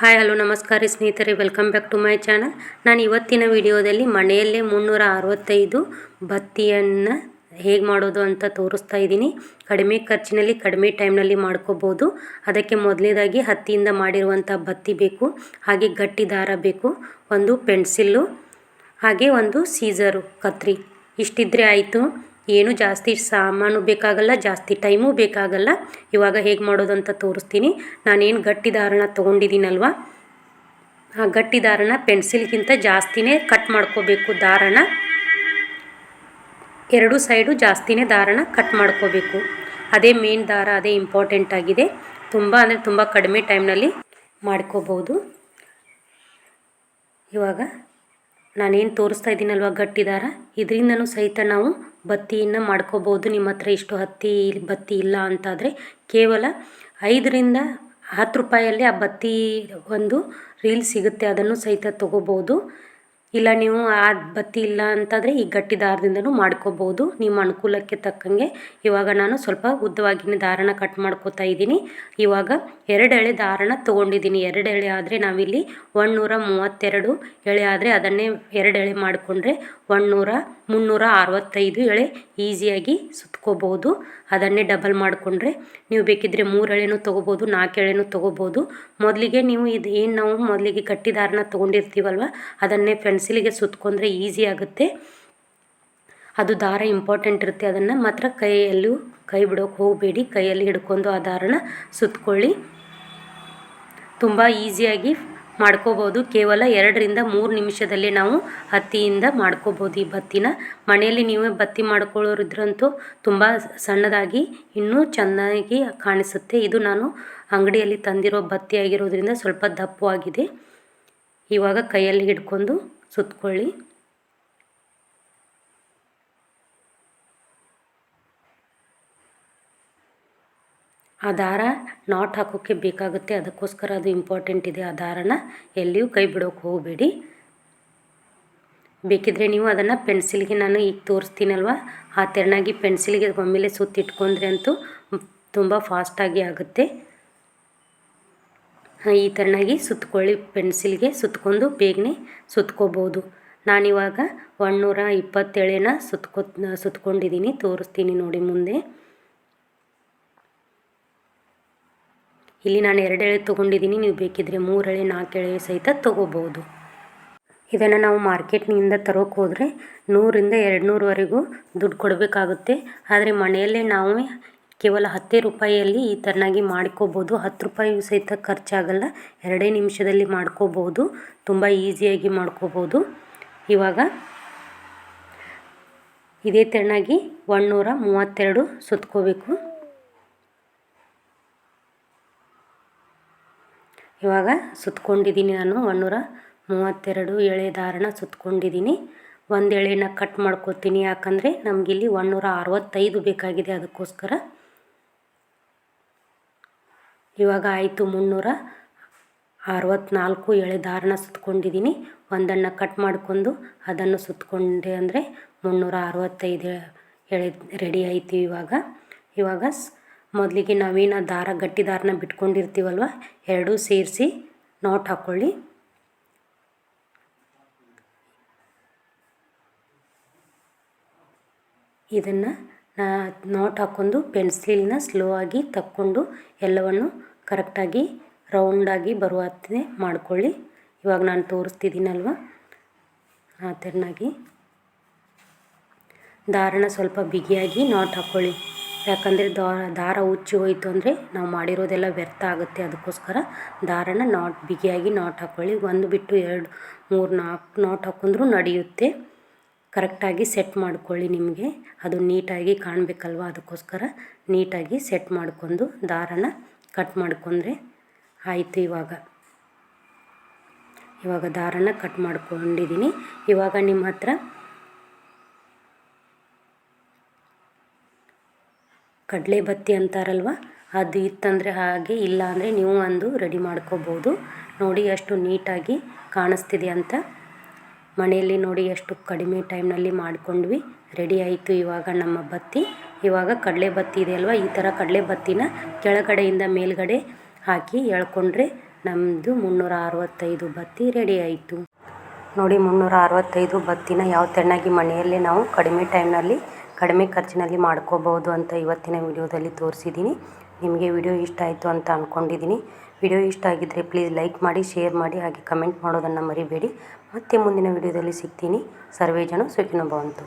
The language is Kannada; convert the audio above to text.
ಹಾಯ್ ಹಲೋ ನಮಸ್ಕಾರ ಸ್ನೇಹಿತರೆ welcome back to my channel ನಾನು ಇವತ್ತಿನ ವಿಡಿಯೋದಲ್ಲಿ ಮನೆಯಲ್ಲೇ ಮುನ್ನೂರ ಅರವತ್ತೈದು ಬತ್ತಿಯನ್ನು ಹೇಗೆ ಮಾಡೋದು ಅಂತ ತೋರಿಸ್ತಾ ಇದ್ದೀನಿ. ಕಡಿಮೆ ಖರ್ಚಿನಲ್ಲಿ, ಕಡಿಮೆ ಟೈಮ್ನಲ್ಲಿ ಮಾಡ್ಕೋಬೋದು. ಅದಕ್ಕೆ ಮೊದಲನೇದಾಗಿ ಹತ್ತಿಯಿಂದ ಮಾಡಿರುವಂಥ ಬತ್ತಿ ಬೇಕು, ಹಾಗೆ ಗಟ್ಟಿ ದಾರ ಬೇಕು, ಒಂದು ಪೆನ್ಸಿಲ್ಲು ಹಾಗೆ ಒಂದು ಸೀಸರು ಕತ್ರಿ. ಇಷ್ಟಿದ್ರೆ ಆಯಿತು. ಏನು ಜಾಸ್ತಿ ಸಾಮಾನು ಬೇಕಾಗಲ್ಲ, ಜಾಸ್ತಿ ಟೈಮೂ ಬೇಕಾಗಲ್ಲ. ಇವಾಗ ಹೇಗೆ ಮಾಡೋದು ಅಂತ ತೋರಿಸ್ತೀನಿ. ನಾನೇನು ಗಟ್ಟಿ ದಾರಣ ತೊಗೊಂಡಿದ್ದೀನಲ್ವ? ಆ ಗಟ್ಟಿ ದಾರಣ ಪೆನ್ಸಿಲ್ಗಿಂತ ಜಾಸ್ತಿನೇ ಕಟ್ ಮಾಡ್ಕೋಬೇಕು ದಾರಣ ಎರಡು ಸೈಡು ಜಾಸ್ತಿನೇ ದಾರಣ ಕಟ್ ಮಾಡ್ಕೋಬೇಕು. ಅದೇ ಮೇನ್ ದಾರ ಅದೇ ಇಂಪಾರ್ಟೆಂಟ್ ಆಗಿದೆ. ತುಂಬ ಅಂದರೆ ತುಂಬ ಕಡಿಮೆ ಟೈಮ್ನಲ್ಲಿ ಮಾಡ್ಕೋಬೋದು. ಇವಾಗ ನಾನೇನು ತೋರಿಸ್ತಾ ಇದ್ದೀನಲ್ವ ಗಟ್ಟಿ ದಾರ ಇದರಿಂದನೂ ಸಹಿತ ನಾವು ಬತ್ತಿಯನ್ನು ಮಾಡ್ಕೋಬೋದು. ನಿಮ್ಮ ಹತ್ರ ಇಷ್ಟು ಹತ್ತಿ ಬತ್ತಿ ಇಲ್ಲ ಅಂತಾದರೆ ಕೇವಲ ಐದರಿಂದ ಹತ್ತು ರೂಪಾಯಲ್ಲಿ ಆ ಬತ್ತಿ ಒಂದು ರೀಲ್ ಸಿಗುತ್ತೆ. ಅದನ್ನು ಸಹಿತ ತೊಗೋಬೋದು. ಇಲ್ಲ ನೀವು ಆ ಬತ್ತಿ ಇಲ್ಲ ಅಂತಂದರೆ ಈ ಗಟ್ಟಿ ದಾರದಿಂದನೂ ಮಾಡ್ಕೋಬೋದು. ನಿಮ್ಮ ಅನುಕೂಲಕ್ಕೆ ತಕ್ಕಂಗೆ ಇವಾಗ ನಾನು ಸ್ವಲ್ಪ ಉದ್ದವಾಗಿನ ದಾರನ ಕಟ್ ಮಾಡ್ಕೋತಾ ಇದ್ದೀನಿ. ಇವಾಗ ಎರಡು ಎಳೆ ದಾರನ ತೊಗೊಂಡಿದ್ದೀನಿ. ಎರಡು ಎಳೆ ಆದರೆ ನಾವಿಲ್ಲಿ ಒಂದುನೂರ ಮೂವತ್ತೆರಡು ಎಳೆ ಆದರೆ ಅದನ್ನೇ ಎರಡು ಎಳೆ ಮಾಡಿಕೊಂಡ್ರೆ ಒಂದುನೂರ ಮುನ್ನೂರ ಅರವತ್ತೈದು ಎಳೆ ಈಸಿಯಾಗಿ ಸುತ್ಕೋಬೋದು ಅದನ್ನೇ ಡಬಲ್ ಮಾಡಿಕೊಂಡ್ರೆ ನೀವು ಬೇಕಿದ್ದರೆ ಮೂರು ಎಳೆನೂ ತೊಗೋಬೋದು ನಾಲ್ಕು ಎಳೆನೂ ತೊಗೋಬೋದು ಮೊದಲಿಗೆ ನೀವು ಇದು ಏನು ನಾವು ಮೊದಲಿಗೆ ಕಟ್ಟಿದಾರನ ತೊಗೊಂಡಿರ್ತೀವಲ್ವ, ಅದನ್ನೇ ಪೆನ್ಸಿಲಿಗೆ ಸುತ್ಕೊಂಡ್ರೆ ಈಸಿ ಆಗುತ್ತೆ. ಅದು ದಾರ ಇಂಪಾರ್ಟೆಂಟ್ ಇರುತ್ತೆ. ಅದನ್ನು ಮಾತ್ರ ಕೈಯಲ್ಲೂ ಕೈ ಬಿಡೋಕೆ ಹೋಗಬೇಡಿ. ಕೈಯಲ್ಲಿ ಹಿಡ್ಕೊಂಡು ಆ ದಾರನ ಸುತ್ಕೊಳ್ಳಿ. ತುಂಬ ಈಸಿಯಾಗಿ ಮಾಡ್ಕೋಬೋದು ಕೇವಲ ಎರಡರಿಂದ ಮೂರು ನಿಮಿಷದಲ್ಲಿ ನಾವು ಹತ್ತಿಯಿಂದ ಮಾಡ್ಕೋಬೋದು ಈ ಬತ್ತಿನ. ಮನೆಯಲ್ಲಿ ನೀವೇ ಬತ್ತಿ ಮಾಡ್ಕೊಳ್ಳೋರಿದ್ರಂತೂ ತುಂಬ ಸಣ್ಣದಾಗಿ, ಇನ್ನೂ ಚೆನ್ನಾಗಿ ಕಾಣಿಸುತ್ತೆ. ಇದು ನಾನು ಅಂಗಡಿಯಲ್ಲಿ ತಂದಿರೋ ಬತ್ತಿ ಆಗಿರೋದ್ರಿಂದ ಸ್ವಲ್ಪ ದಪ್ಪವಾಗಿದೆ ಇವಾಗ ಕೈಯಲ್ಲಿ ಹಿಡ್ಕೊಂಡು ಸುತ್ಕೊಳ್ಳಿ. ಆ ದಾರ ನಾಟ್ ಹಾಕೋಕ್ಕೆ ಬೇಕಾಗುತ್ತೆ. ಅದಕ್ಕೋಸ್ಕರ ಅದು ಇಂಪಾರ್ಟೆಂಟ್ ಇದೆ. ಆ ದಾರನ ಎಲ್ಲಿಯೂ ಕೈ ಬಿಡೋಕೆ ಹೋಗಬೇಡಿ. ಬೇಕಿದ್ರೆ ನೀವು ಅದನ್ನು ಪೆನ್ಸಿಲ್ಗೆ ನಾನು ಈಗ ತೋರಿಸ್ತೀನಲ್ವ? ಆ ತೆರನಾಗಿ ಪೆನ್ಸಿಲ್ಗೆ ಒಮ್ಮೆಲೆ ಸುತ್ತಿಟ್ಕೊಂಡ್ರೆ ಅಂತೂ ತುಂಬ ಫಾಸ್ಟಾಗಿ ಆಗುತ್ತೆ. ಈ ತೆರನಾಗಿ ಸುತ್ಕೊಳ್ಳಿ, ಪೆನ್ಸಿಲ್ಗೆ ಸುತ್ಕೊಂಡು ಬೇಗನೆ ಸುತ್ಕೋಬೋದು. ನಾನಿವಾಗ ಒನ್ನೂರ ಇಪ್ಪತ್ತೇಳೇನ ಸುತ್ಕೊ, ಸುತ್ಕೊಂಡಿದ್ದೀನಿ. ತೋರಿಸ್ತೀನಿ ನೋಡಿ ಮುಂದೆ. ಇಲ್ಲಿ ನಾನು ಎರಡು ಎಳೆ ತೊಗೊಂಡಿದ್ದೀನಿ, ನೀವು ಬೇಕಿದ್ದರೆ ಮೂರು ಎಳೆ, ನಾಲ್ಕು ಎಳೆ ಸಹಿತ ತೊಗೋಬೋದು. ಇದನ್ನು ನಾವು ಮಾರ್ಕೆಟ್ನಿಂದ ತರೋಕೆ ಹೋದರೆ ನೂರಿಂದ ಎರಡು ನೂರವರೆಗೂ ದುಡ್ಡು ಕೊಡಬೇಕಾಗುತ್ತೆ. ಆದರೆ ಮನೆಯಲ್ಲೇ ನಾವು ಕೇವಲ ಹತ್ತೇ ರೂಪಾಯಿಯಲ್ಲಿ ಈ ಥರನಾಗಿ ಮಾಡ್ಕೋಬೋದು. ಹತ್ತು ರೂಪಾಯಿ ಸಹಿತ ಖರ್ಚಾಗಲ್ಲ, ಎರಡೇ ನಿಮಿಷದಲ್ಲಿ ಮಾಡ್ಕೋಬೋದು. ತುಂಬ ಈಸಿಯಾಗಿ ಮಾಡ್ಕೋಬೋದು. ಇವಾಗ ಇದೇ ತೆರನಾಗಿ ಒನ್ನೂರ ಮೂವತ್ತೆರಡು ಸುತ್ಕೋಬೇಕು. ಇವಾಗ ಸುತ್ಕೊಂಡಿದ್ದೀನಿ ನಾನು ಒನ್ನೂರ ಮೂವತ್ತೆರಡು ಎಳೆ ದಾರನ ಸುತ್ಕೊಂಡಿದ್ದೀನಿ. ಒಂದು ಎಳೆನ ಕಟ್ ಮಾಡ್ಕೋತೀನಿ. ಯಾಕಂದರೆ ನಮಗಿಲ್ಲಿ ಒನ್ನೂರ ಅರವತ್ತೈದು ಬೇಕಾಗಿದೆ ಅದಕ್ಕೋಸ್ಕರ. ಇವಾಗ ಆಯಿತು ಮುನ್ನೂರ ಅರವತ್ತ್ನಾಲ್ಕು ಎಳೆ ದಾರನ ಸುತ್ಕೊಂಡಿದ್ದೀನಿ. ಒಂದನ್ನು ಕಟ್ ಮಾಡಿಕೊಂಡು ಅದನ್ನು ಸುತ್ಕೊಂಡೆ ಅಂದರೆ ಮುನ್ನೂರ ಅರವತ್ತೈದು ಎಳೆ ರೆಡಿ ಆಯಿತು ಇವಾಗ. ಇವಾಗ ಮೊದಲಿಗೆ ನಾವೇನು ದಾರ ಗಟ್ಟಿ ದಾರನ ಬಿಟ್ಕೊಂಡಿರ್ತೀವಲ್ವ? ಎರಡೂ ಸೇರಿಸಿ ನಾಟ್ ಹಾಕ್ಕೊಳ್ಳಿ ಇದನ್ನು ನಾಟ್ ಹಾಕ್ಕೊಂಡು ಪೆನ್ಸಿಲ್ನ ಸ್ಲೋ ಆಗಿ ತಕ್ಕೊಂಡು ಎಲ್ಲವನ್ನು ಕರೆಕ್ಟಾಗಿ ರೌಂಡಾಗಿ ಬರುವ ಮಾಡ್ಕೊಳ್ಳಿ. ಇವಾಗ ನಾನು ತೋರಿಸ್ತಿದ್ದೀನಲ್ವ? ಆ ಥರನಾಗಿ. ದಾರನ ಸ್ವಲ್ಪ ಬಿಗಿಯಾಗಿ ನಾಟ್ ಹಾಕ್ಕೊಳ್ಳಿ ಯಾಕಂದರೆ ದಾರ ಉಚ್ಚಿ ಹೋಯಿತು ಅಂದರೆ ನಾವು ಮಾಡಿರೋದೆಲ್ಲ ವ್ಯರ್ಥ ಆಗುತ್ತೆ ಅದಕ್ಕೋಸ್ಕರ ದಾರನ ನಾಟ್, ಬಿಗಿಯಾಗಿ ನಾಟ್ ಹಾಕ್ಕೊಳ್ಳಿ ಒಂದು ಬಿಟ್ಟು ಎರಡು, ಮೂರು ನಾಲ್ಕು ನಾಟ್ ಹಾಕೊಂಡ್ರೂ ನಡೆಯುತ್ತೆ. ಕರೆಕ್ಟಾಗಿ ಸೆಟ್ ಮಾಡ್ಕೊಳ್ಳಿ ನಿಮಗೆ. ಅದು ನೀಟಾಗಿ ಕಾಣಬೇಕಲ್ವ? ಅದಕ್ಕೋಸ್ಕರ ನೀಟಾಗಿ ಸೆಟ್ ಮಾಡ್ಕೊಂಡು ದಾರನ ಕಟ್ ಮಾಡ್ಕೊಂಡ್ರೆ ಆಯಿತು ಇವಾಗ. ಇವಾಗ ದಾರನ ಕಟ್ ಮಾಡ್ಕೊಂಡಿದ್ದೀನಿ ಇವಾಗ ನಿಮ್ಮ ಹತ್ರ ಕಡಲೆ ಬತ್ತಿ ಅಂತಾರಲ್ವ? ಅದು ಇತ್ತಂದರೆ ಹಾಗೆ, ಇಲ್ಲ ಅಂದರೆ ನೀವು ಒಂದು ರೆಡಿ ಮಾಡ್ಕೋಬೋದು. ನೋಡಿ ಎಷ್ಟು ನೀಟಾಗಿ ಕಾಣಿಸ್ತಿದೆ ಅಂತ. ಮನೆಯಲ್ಲಿ ನೋಡಿ ಎಷ್ಟು ಕಡಿಮೆ ಟೈಮ್ನಲ್ಲಿ ಮಾಡಿಕೊಂಡ್ವಿ. ರೆಡಿ ಆಯಿತು ಇವಾಗ ನಮ್ಮ ಬತ್ತಿ. ಇವಾಗ ಕಡಲೆ ಬತ್ತಿ ಇದೆ ಅಲ್ವ? ಈ ಥರ ಕಡಲೆ ಬತ್ತಿನ ಕೆಳಗಡೆಯಿಂದ ಮೇಲ್ಗಡೆ ಹಾಕಿ ಎಳ್ಕೊಂಡ್ರೆ ನಮ್ಮದು ಮುನ್ನೂರ ಅರವತ್ತೈದು ಬತ್ತಿ ರೆಡಿ ಆಯಿತು. ನೋಡಿ, ಮುನ್ನೂರ ಅರವತ್ತೈದು ಬತ್ತಿನ ಯಾವ ತೆಣ್ಣಾಗಿ ಮನೆಯಲ್ಲೇ ನಾವು ಕಡಿಮೆ ಟೈಮ್ನಲ್ಲಿ ಕಡಿಮೆ ಖರ್ಚಿನಲ್ಲಿ ಮಾಡ್ಕೋಬೋದು ಅಂತ ಇವತ್ತಿನ ವಿಡಿಯೋದಲ್ಲಿ ತೋರಿಸಿದ್ದೀನಿ. ನಿಮಗೆ ವಿಡಿಯೋ ಇಷ್ಟ ಆಯಿತು ಅಂತ ಅಂದ್ಕೊಂಡಿದ್ದೀನಿ ವಿಡಿಯೋ ಇಷ್ಟ ಆಗಿದ್ದರೆ ಪ್ಲೀಸ್ ಲೈಕ್ ಮಾಡಿ, ಶೇರ್ ಮಾಡಿ, ಹಾಗೆ ಕಮೆಂಟ್ ಮಾಡೋದನ್ನು ಮರಿಬೇಡಿ. ಮತ್ತೆ ಮುಂದಿನ ವಿಡಿಯೋದಲ್ಲಿ ಸಿಗ್ತೀನಿ. ಸರ್ವೇ ಜನ ಸುಖಿನೋ ಭವಂತು.